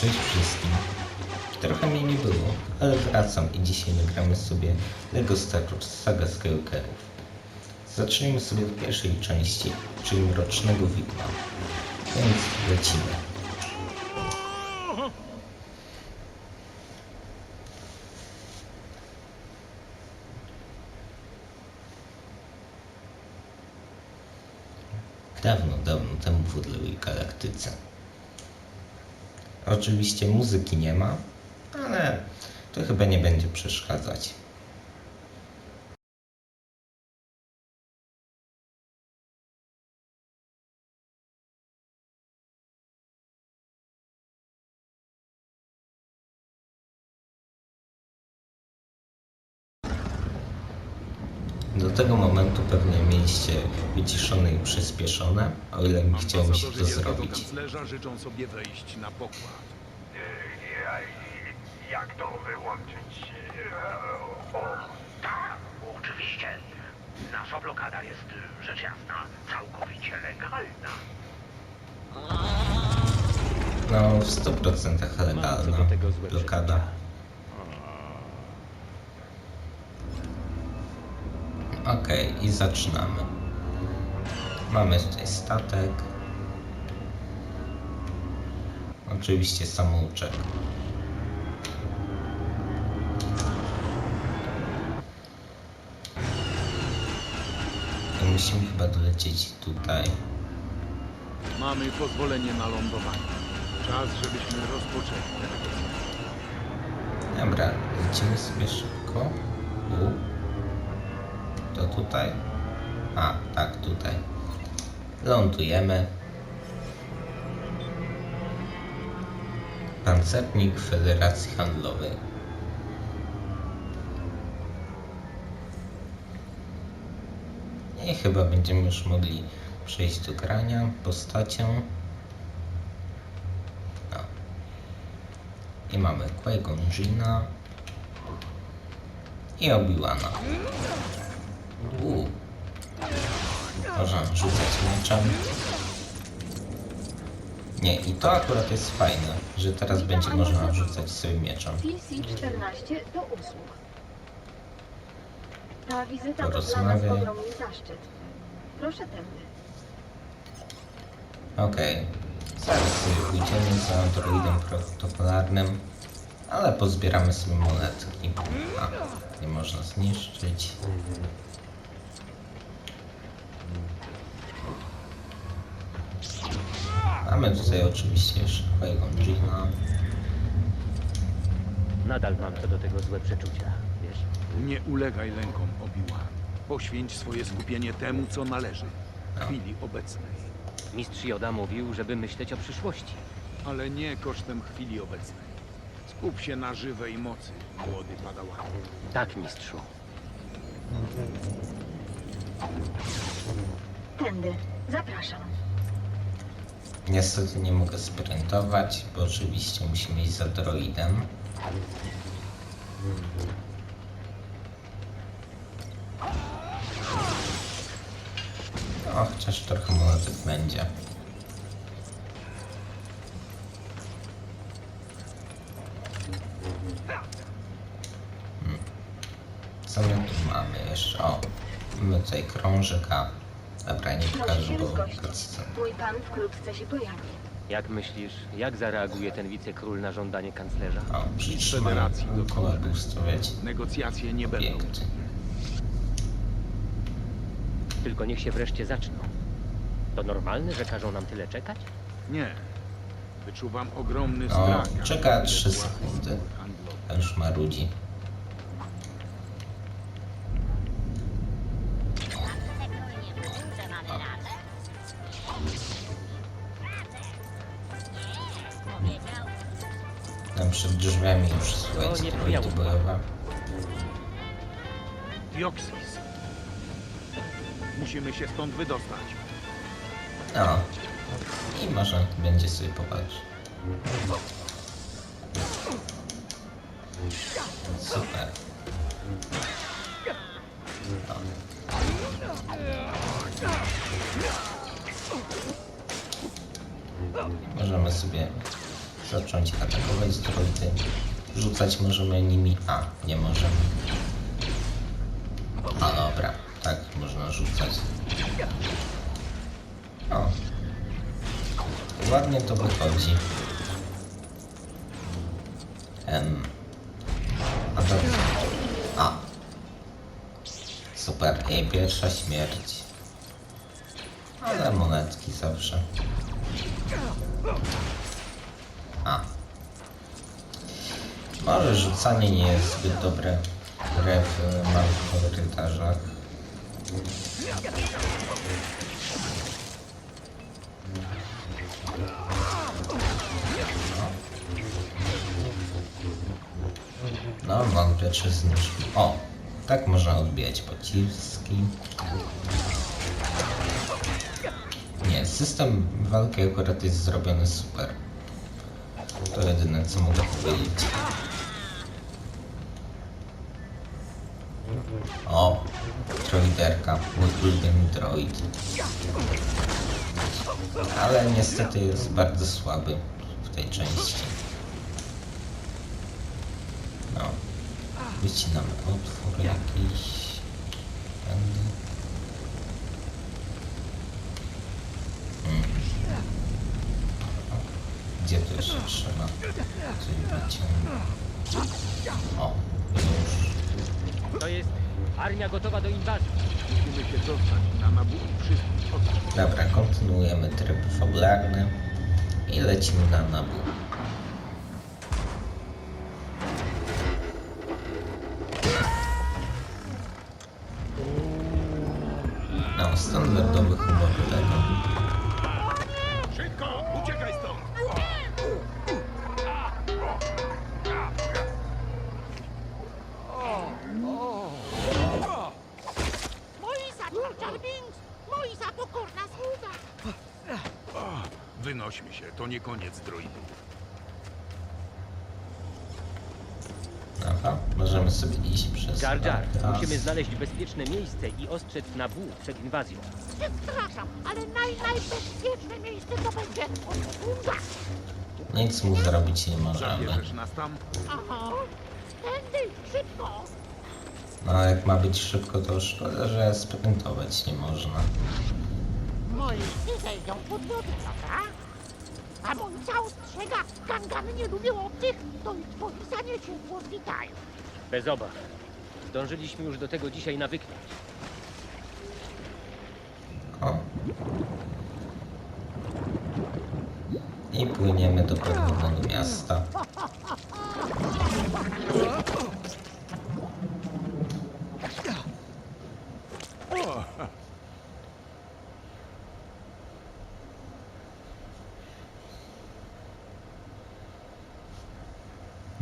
Cześć wszystkim. Trochę mnie nie było, ale wracam i dzisiaj nagramy sobie LEGO Star Wars Saga Skywalkerów. Zacznijmy sobie od pierwszej części, czyli Mrocznego Widma. Więc lecimy. Dawno, dawno temu w odległej galaktyce. Oczywiście muzyki nie ma, ale to chyba nie będzie przeszkadzać. Mieliście wyciszone i przyspieszone, o ile mi chciało mi się to zrobić. kanclerza życzą sobie wejść na pokład. Ja- Jak to wyłączyć? O, tak, oczywiście. Nasza blokada jest, rzecz jasna, całkowicie legalna. No, w 100% Mam co legalna do tego złe blokada. Okej, i zaczynamy. Mamy tutaj statek. Oczywiście samouczek. I musimy chyba dolecieć tutaj. Mamy pozwolenie na lądowanie. Czas, żebyśmy rozpoczęli. Dobra, lecimy sobie szybko. U. To tutaj. A, tak, tutaj. Lądujemy. Pancernik Federacji Handlowej. I chyba będziemy już mogli przejść do grania postacią. No. I mamy Jinna i Obi-Wana. Uuu. Można rzucać mieczem. Nie, i to akurat jest fajne, że teraz będzie można rzucać sobie mieczem. PC-14 do usług. Ta wizyta to dla nas Porozmawiaj. ogromny zaszczyt. Proszę tędy. Okej. Zaraz sobie pójdziemy za droidem protokolarnym, ale pozbieramy sobie monetki. A, nie można zniszczyć. Mamy tutaj oczywiście jeszcze Qui-Gon Jinna. Nadal mam co do tego złe przeczucia, wiesz? Nie ulegaj lękom, Obi-Wan. Poświęć swoje skupienie temu, co należy. W chwili obecnej. Mistrz Joda mówił, żeby myśleć o przyszłości. Ale nie kosztem chwili obecnej. Skup się na żywej mocy, młody padawan. Tak, mistrzu. Tędy. Zapraszam. Niestety nie mogę sprintować, bo oczywiście musimy iść za droidem. O, chociaż trochę monetek będzie. Hmm. Co my tu mamy jeszcze? O, mamy tutaj krążek, a... Dobra, nie pokażę, bo cutscene. Mój pan wkrótce się pojawi. Jak myślisz, jak zareaguje ten wicekról na żądanie kanclerza? O, przecież Federacji mają do kolegów, wiecie. Negocjacje nie będą. Tylko niech się wreszcie zaczną. To normalne, że każą nam tyle czekać? Nie. Wyczuwam ogromny O, strach. czeka 3 sekundy. już marudzi. Się stąd wydostać. O. I może będzie sobie powalczyć. Super. Możemy sobie zacząć atakować droidy. Rzucać możemy nimi... A, nie możemy. A dobra, tak można rzucać. O. Ładnie to wychodzi. Em. A to... A. Super, jej pierwsza śmierć. Ale monetki zawsze. A. Może rzucanie nie jest zbyt dobre grę w małych korytarzach. No, wątpię czy zniszczył. O! Tak można odbijać pociski. Nie, system walki akurat jest zrobiony super. To jedyne co mogę powiedzieć. O! Droiderka, mój ulubiony droid. Ale niestety jest bardzo słaby w tej części. No. Wycinamy otwór jakiś. Tędy. Hmm. Gdzie to jeszcze trzeba? Coś wyciągnąć. O, już. To jest armia gotowa do inwazji. Musimy się dostać na Nabu i wszystkich. Dobra, kontynuujemy tryb fabularny i lecimy na Nabu. Pokorna sługa! Wynośmy się, to nie koniec droidów. Aha, możemy sobie iść przez... Jar Jar, musimy znaleźć bezpieczne miejsce i ostrzec na W przed inwazją. Przepraszam, ale naj, najbezpieczne miejsce to będzie sługa! Nic mu zrobić nie możemy. Zabierzesz nas tam? Aha! Tędy, szybko! No, jak ma być szybko, to szkoda, że sprintować nie można. Moi psy wejdą pod wodę, prawda? A Moisa ostrzega, gangany nie lubią obcych, to i twoi sanie ciepło witają. Bez obaw. Zdążyliśmy już do tego dzisiaj nawyknąć. O. I płyniemy do podwodnego miasta.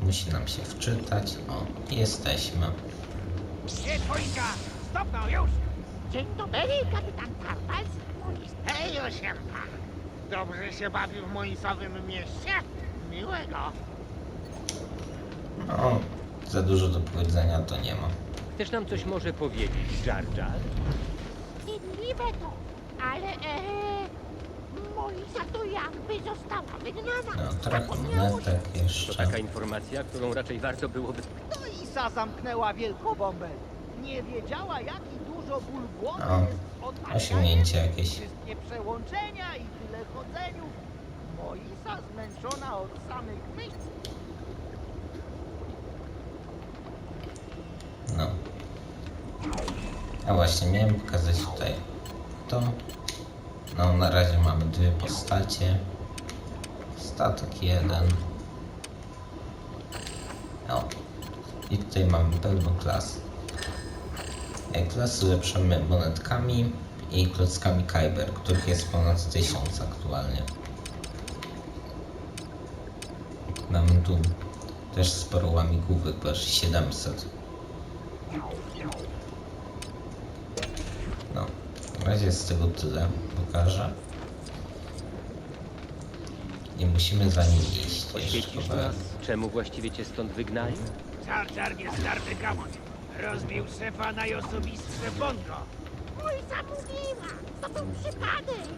Musi nam się wczytać. O, jesteśmy. Gdzie dwójka? Stopnął już! Dzień dobry, kapitan Tarpals. Moi Hej, osiemka! Dobrze się bawił w moisowym mieście? Miłego! No, za dużo do powiedzenia to nie ma. Też nam coś może powiedzieć, Jar Jar? Sprawiedliwe to, ale ee, Moisa to jakby została wygnana. No, Zapomniało monetek To jeszcze. taka informacja, którą raczej warto byłoby... To Isa zamknęła wielką bombę. Nie wiedziała, jaki dużo ból głowy O, jest w odmawianiu osiągnięcie jakieś. Wszystkie przełączenia i tyle chodzeniu. Moisa zmęczona od samych myśli. No. A właśnie, miałem pokazać tutaj to. No, na razie mamy dwie postacie. Statek jeden. O. I tutaj mamy pełną klas. E, Klasy ulepszymy monetkami i klockami Kyber, których jest ponad 1000 aktualnie. Mamy tu też sporo łamigłówek, bo aż 700. No, na razie z tego tyle pokażę. I musimy za nim iść. Oświecisz nas, czemu właściwie cię stąd wygnali? Jar nie zdarty gamoń. Rozbił szefa na osobistsze bongo. Moisa mówiła, to był przypadek.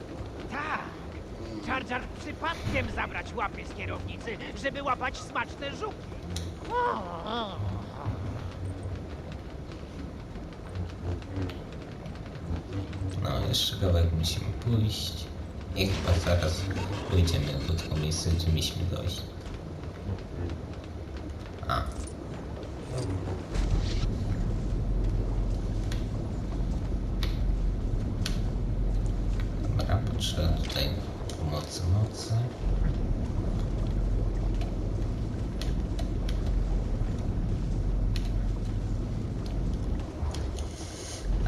Tak, Jar przypadkiem zabrać łapy z kierownicy, żeby łapać smaczne żuki. O, No, jeszcze kawałek musimy pójść. I chyba zaraz pójdziemy do tego miejsca, gdzie mieliśmy dojść. A. Dobra, potrzeba tutaj pomocy mocy.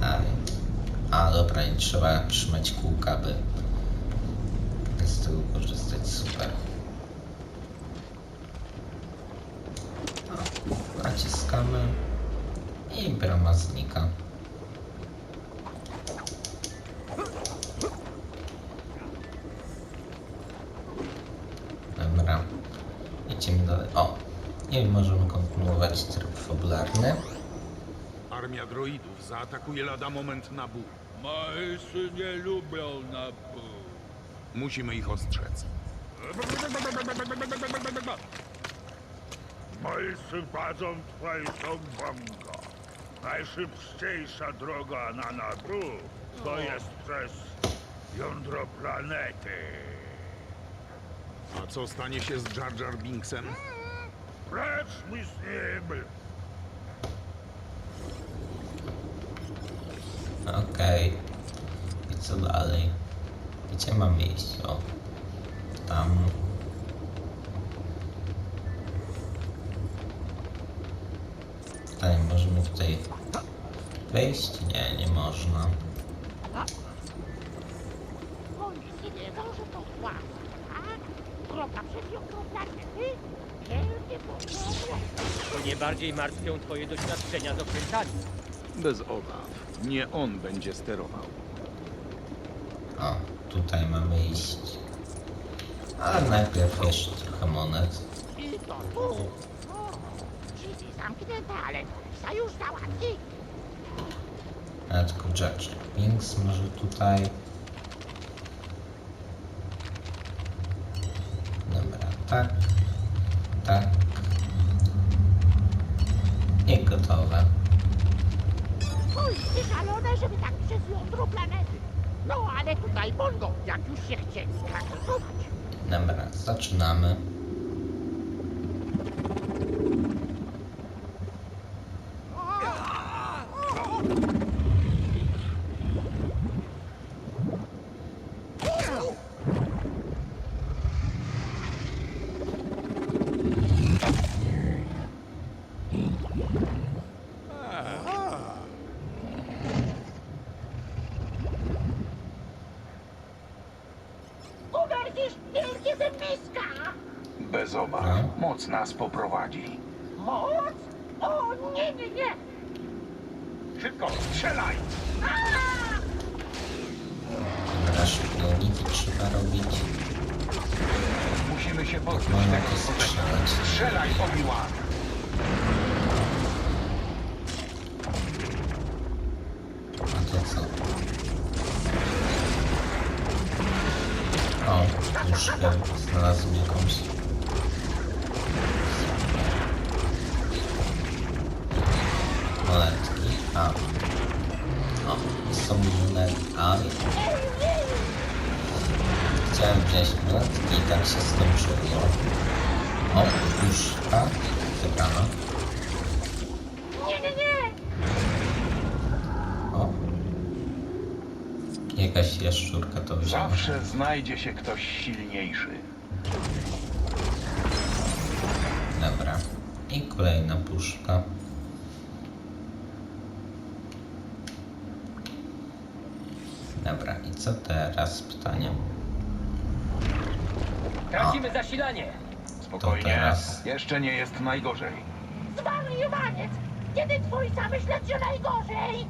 A, a dobra, nie trzeba trzymać kółka, by z tego korzystać. Super. Naciskamy i brama znika. Dobra, idziemy dalej. O, i możemy kontynuować tryb fabularny. Armia droidów zaatakuje lada moment na bóg. Majsy nie lubią napój. Musimy ich ostrzec. Majsy padzą twoją bągo. Najszybciejsza droga na Nabu to jest przez jądro planety. A co stanie się z Jar Jar Binksem? Precz mi z nim! Okej. I co dalej? Gdzie mam iść? O. Tam. Tutaj możemy tutaj wejść? Nie, nie można. Mnie bardziej martwią twoje doświadczenia z okrętami. Bez obaw. Nie on będzie sterował. O, tutaj mamy iść. Ale najpierw jeszcze trochę monet. I to tu. O, drzwi zamknięte, ale psa już załatwi. Tylko Judge Binks może tutaj. Szalone, żeby tak przez jądro planety. No, ale tutaj Bongo, jak już się chcieli skrasować. Dobra, zaczynamy. Uderzysz wielkie zębiska! Bez obaw. No. Moc nas poprowadzi. Moc? O, nie, nie, nie! Szybko, strzelaj! Dobra, szybnioniki trzeba robić. Musimy się pozbyć Można tego to strzelać. Strzelaj, Obi-Wan! A to co? Chyba znalazłem jakąś. Monetki. A. O, są monetki. A. Chciałem wziąć monetki i tak się skończyło. O, już. A, wygrana. Jakaś jaszczurka to wzięła. Zawsze znajdzie się ktoś silniejszy. Dobra. I kolejna puszka. Dobra, i co teraz? Pytanie. Tracimy zasilanie! Spokojnie. teraz. Jeszcze nie jest najgorzej. Zwariowaniec! Kiedy twójca myśleć, że najgorzej?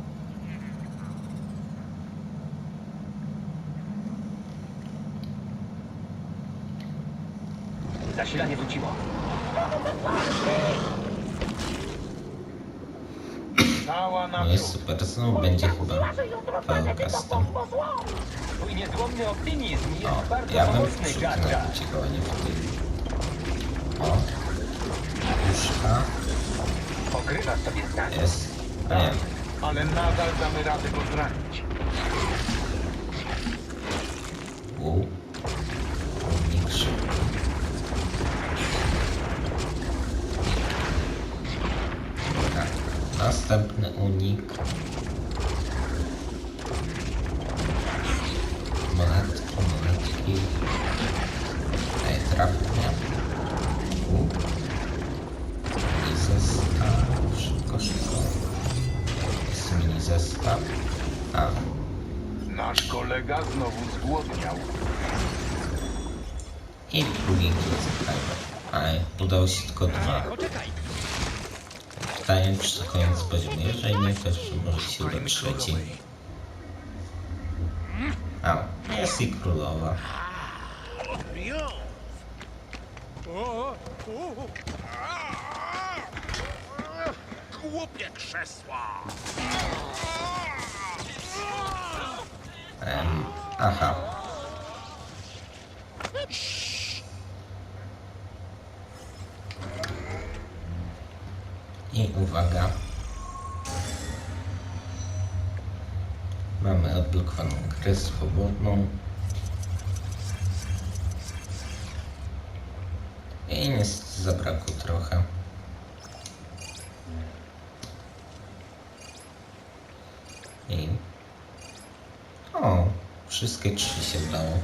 Zasilanie wróciło. Cała No jest super, znowu będzie chyba walka z tym. Twój niezłomny optymizm jest O, bardzo ja bym pomocny, wczuł Jar na Jar. ciekawe nie wtedy. O. Puszka. Sobie zdanie. Jest. A nie. Ale nadal damy radę go zranić. Następny unik. Monetki, monetki. Ej, trafnie. U. I zestaw. Szybko, szybko. Jest mini zestaw. A, Nasz kolega znowu zgłodniał. I plugin zaczekajmy. Ale udało się tylko dwa. Poczekaj. To koniec poziomu. Jeżeli nie, to może się uda trzeci. A, jest i królowa. Głupie krzesła! Em, aha. Uwaga. Mamy odblokowaną grę swobodną. I niestety zabrakło trochę. I... O, wszystkie trzy się udało.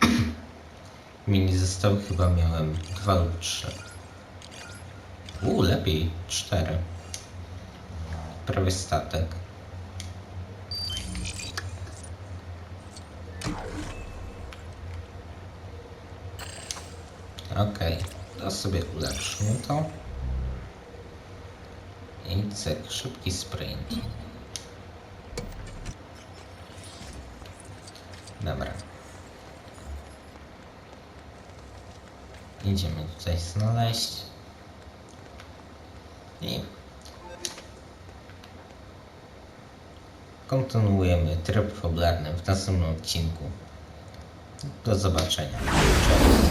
Mini zestawy chyba miałem dwa lub trzy. U, lepiej, cztery. Prawie statek. Okej, to sobie ulepszymy to. I cyk, szybki sprint. Dobra. Idziemy tutaj znaleźć. I kontynuujemy tryb fabularny w następnym odcinku. Do zobaczenia. Cześć.